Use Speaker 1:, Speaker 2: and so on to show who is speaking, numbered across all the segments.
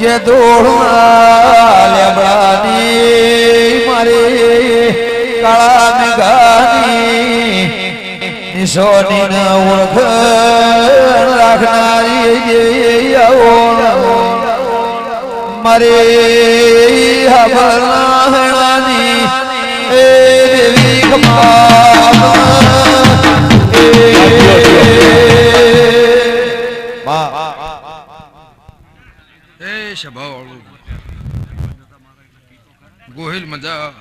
Speaker 1: જે દોડમાં લેબડાની મારે કાળા મેઘાની, નિશોની ન ઓળખ રાખનારી જે મારે હબલાની એ દેવી ખમા
Speaker 2: ગોહિલ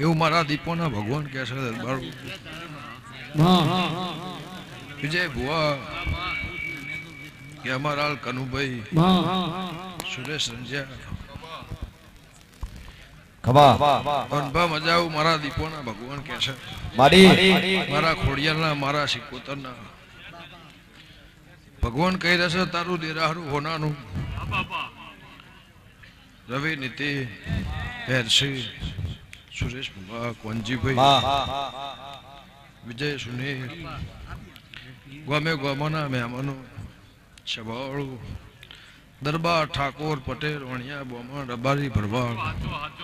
Speaker 2: એવું મારા દીપોના ભગવાન કહે છે વિજય ભુવા. કે અમારા કનુભાઈ સુરેશ રંજિયા. અનભા મારા દીપોના ભગવાન છે.
Speaker 1: મારા
Speaker 2: સિકોતરના. ભગવાન કહી રહેશે તારું દેરાહરું હોનાનું. રવિ નીતિ. હેરસી સુરેશ ભુવા કોનજીભાઈ વિજય સુનીલ ગમે ગમના મહેમાનો છબાળુ દરબાર ઠાકોર પટેલ વણિયા બોમણ રબારી ભરવાડ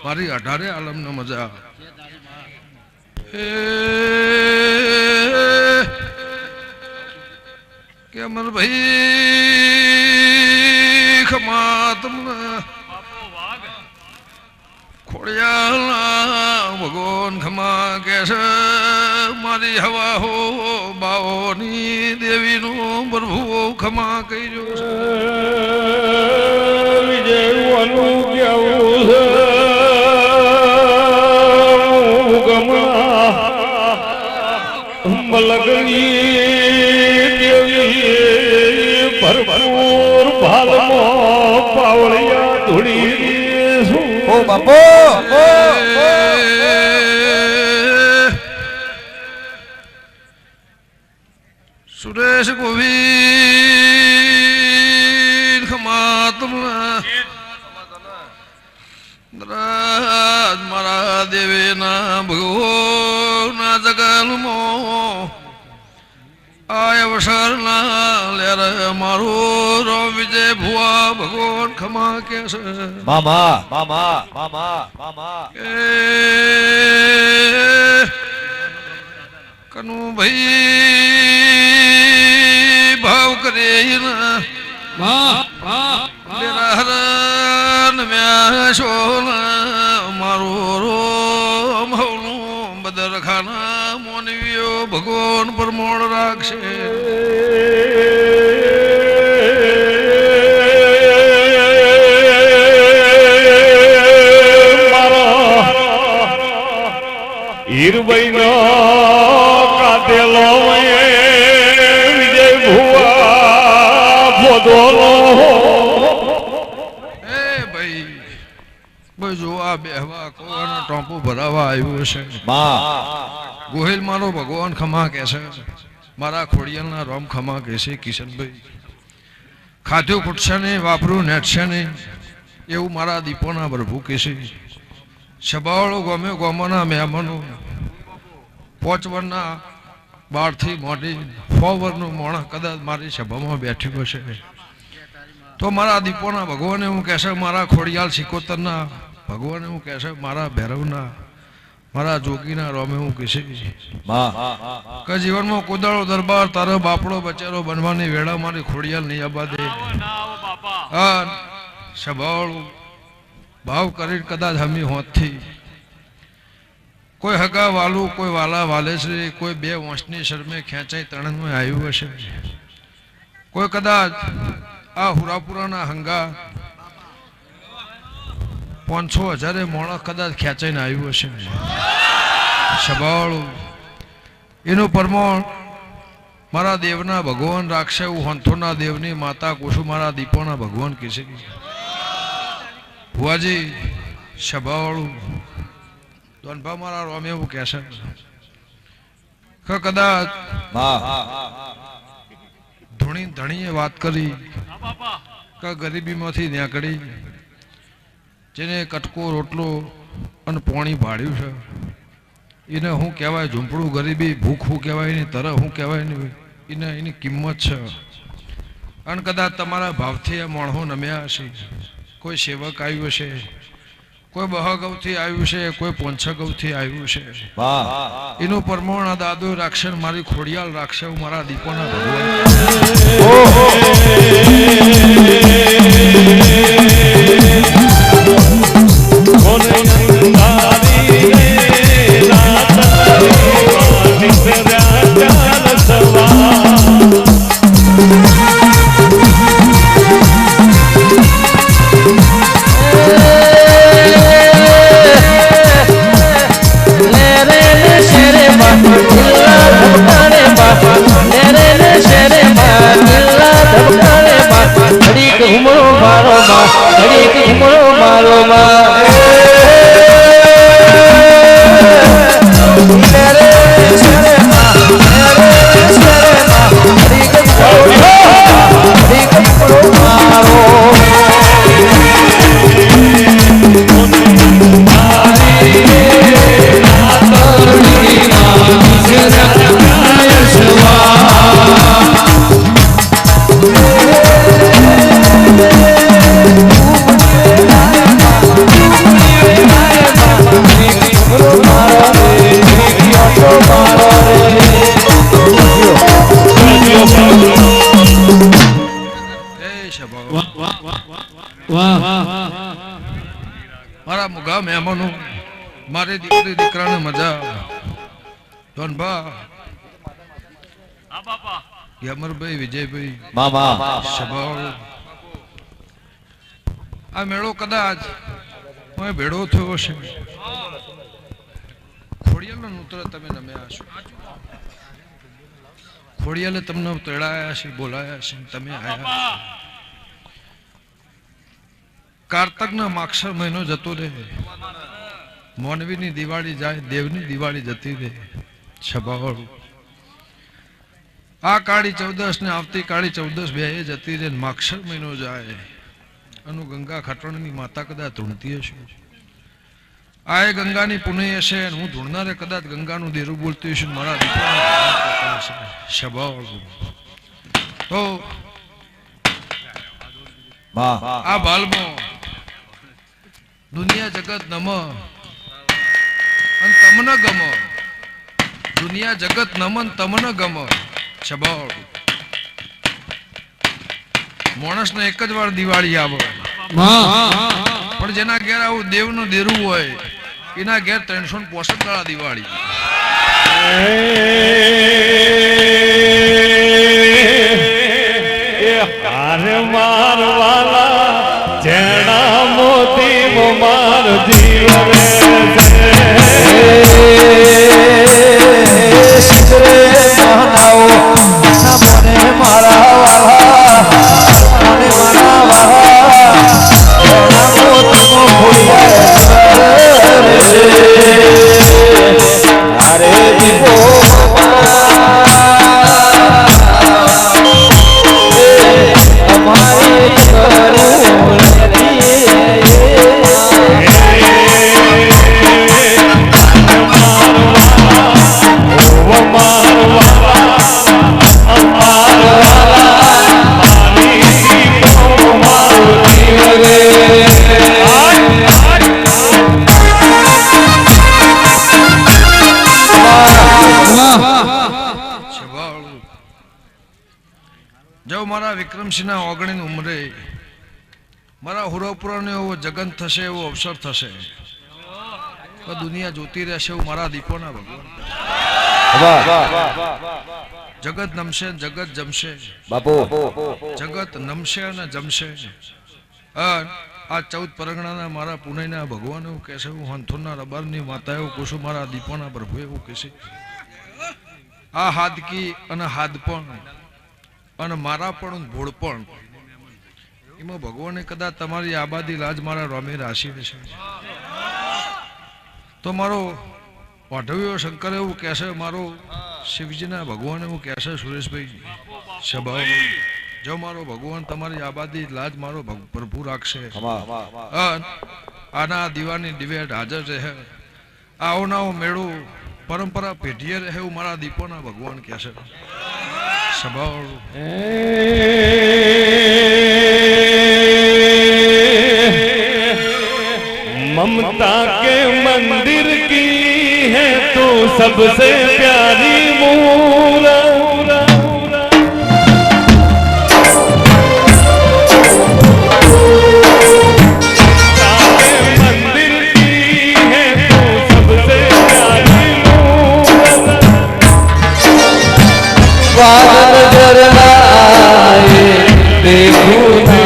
Speaker 2: મારી અઢારે આલમનો મજા. કે અમર ભાઈ ખમા તમને ખોડિયાલા ભગવાન ખમા કે છે, મારી હવા હો દેવીનું પ્રભુ ખમા કર્યો છે.
Speaker 3: વિજયવાનું કેવું છે. મલગની દેવી ભરપૂર ભાલમાં પાવળિયા ધૂળી
Speaker 1: ઓ બાપો
Speaker 2: સુરેશ ગોવિંદ રાજ મારા દેવીના ભગવાના જગલમો આય અવસરના લેર મારો ભુવા ભગવાન ખમા કે છે
Speaker 1: મામા મામા મામા મામા.
Speaker 2: કનુ ભાઈ ભાવ કરે
Speaker 3: હીરબાઈ નો કાતેલો વિજય ભુવા
Speaker 2: ભાઈ જો આ બેહવા કોવાનો ટોપો ભરાવા આવ્યો છે. ગોહિલ મારો ભગવાન ખમા કે છે. મારા ખોડિયાલના રોમ ખમા કે છે કિશનભાઈ. ખાધું ખૂટશે નહીં વાપરું નેટશે નહીં. એવું મારા દીપોના પ્રભુ કે છે. સભાવાળો ગમે ગોમાના મહેમાનો. પોચ વરના બારથી મોટી સો વરનું મોણા કદાચ મારી સભામાં બેઠ્યું હશે. તો મારા દીપોના ભગવાને હું કહેશે મારા ખોડિયાલ સિકોતરના ભગવાને હું કહેશે મારા ભૈરવના મારા જોગીના રોમે હું
Speaker 1: મા
Speaker 2: કે જીવનમાં કુદાળો દરબાર તારો બાપડો બચેરો બનવાની વેળા મારી ખોડિયાલ નહીં આબા દે હા સભાવાળું ભાવ કરી કદાચ હમી હોતથી કોઈ હગા વાલું, કોઈ વાલા વાલે છે, કોઈ બે વંશની શરમે ખેંચાઈ તણનમાં આવ્યું હશે. કોઈ કદાચ આ હુરાપુરાના હંગા પાંચસો હજારે મોણસ કદાચ ખેંચાઈને આવ્યું હશે. સભાવાળું, એનું પરમોણ મારા દેવના ભગવાન રાખશે એવું હંથોના દેવની માતા કુશું મારા દીપોના ભગવાન કહેશે ભુવાજી, સભાવાળું દોનભા મારા રોમે એવું કહેશે કે કદાચ ધૂણી ધણીએ વાત કરી કે ગરીબીમાંથી નીકળી જેને કટકો રોટલો અને પોણી ભાડ્યું છે. એને શું કહેવાય ઝૂંપડું ગરીબી ભૂખ શું કહેવાય એની તરફ શું કહેવાય ને એને એની કિંમત છે. અને કદાચ તમારા ભાવથી આ મોણહો નમ્યા હશે. કોઈ સેવક આવ્યું હશે કોઈ બહગવથી આવ્યું છે કોઈ પોંછગવથી આવ્યું છે. એનું પરમોણ આ દાદો રાખશે મારી ખોડિયાલ રાખશે હું મારા દીપોના ભગવાન. યમરભાઈ વિજયભાઈ. સભાવાળો. આ મેળો કદાચ હું ભેડો થયો છે ખોડિયાલનો નૂતર તમે નમ્યા છો ખોડિયાલે તમને તેડાયા છે બોલાયા છે તમે આયા કારતકના માક્ષર મહિનો જતો રહે. મોનવીની દિવાળી જાય દેવની દિવાળી જતી રહે. સભાવાળું. આ કાળી ચૌદશ ને આવતી કાળી ચૌદશ બે જતી રહે માક્ષર મહિનો જાય. અનુ ગંગા ખટણની માતા કદાચ ધૂણતી હશે. આ એ ગંગાની પુણ્ય હશે હું ધૂણનારે કદાચ ગંગાનું દેરું બોલતી હશે મારા કહેતા તો આ બાલમાં દુનિયા જગત નમ. અને તમને ગમ. દુનિયા જગત નમન તમને ગમ. છબાળ માણસને એક જ વાર દિવાળી આવે. પણ જેના ઘેર આવું દેવનું દેરું હોય એના ઘેર ત્રણસો ને પોસઠ દાડા દિવાળી.
Speaker 3: હાર મારવાલા જેણા મોતી માર
Speaker 2: વિક્રમસિંહના ઓગણીની ઉંમરે મારા હુરપુરાનો એવો જગન થશે એવો અવસર થશે. તો દુનિયા જોતી રહેશે એવું મારા દીપોના ભગવાન જગત નમશે જગત જમશે.
Speaker 1: બાપુ.
Speaker 2: જગત નમશે અને જમશે. આ ચૌદ પરગણાના મારા પુણેના ભગવાન એવું કહેશે હું હંથુરના રબારની માતા એવું કહું છું મારા દીપોના પ્રભુ એવું કહેશે આ હાદકી અને હાદપણ અને મારા પણ ભોળપણ એમાં ભગવાને કદાચ તમારી આબાદી લાજ મારા રોમે રાશિ છે તો મારો વાઢવ્યો શંકર એવું કહેશે મારો શિવજીના ભગવાન એવું કહેશે સુરેશભાઈ સ્વભાવ જો મારો ભગવાન તમારી આબાદી લાજ મારો પ્રભુ રાખશે. આના દીવાની ડિબેટ હાજર રહે. આવો નાવો મેળો પરંપરા પેઢીએ રહે એવું મારા દીપોના ભગવાન કહે Shabbat. Eh,
Speaker 3: ममता के मंदिर की है तो सबसे प्यारी मूरा Wow. પર લાય
Speaker 4: તે ભૂમિ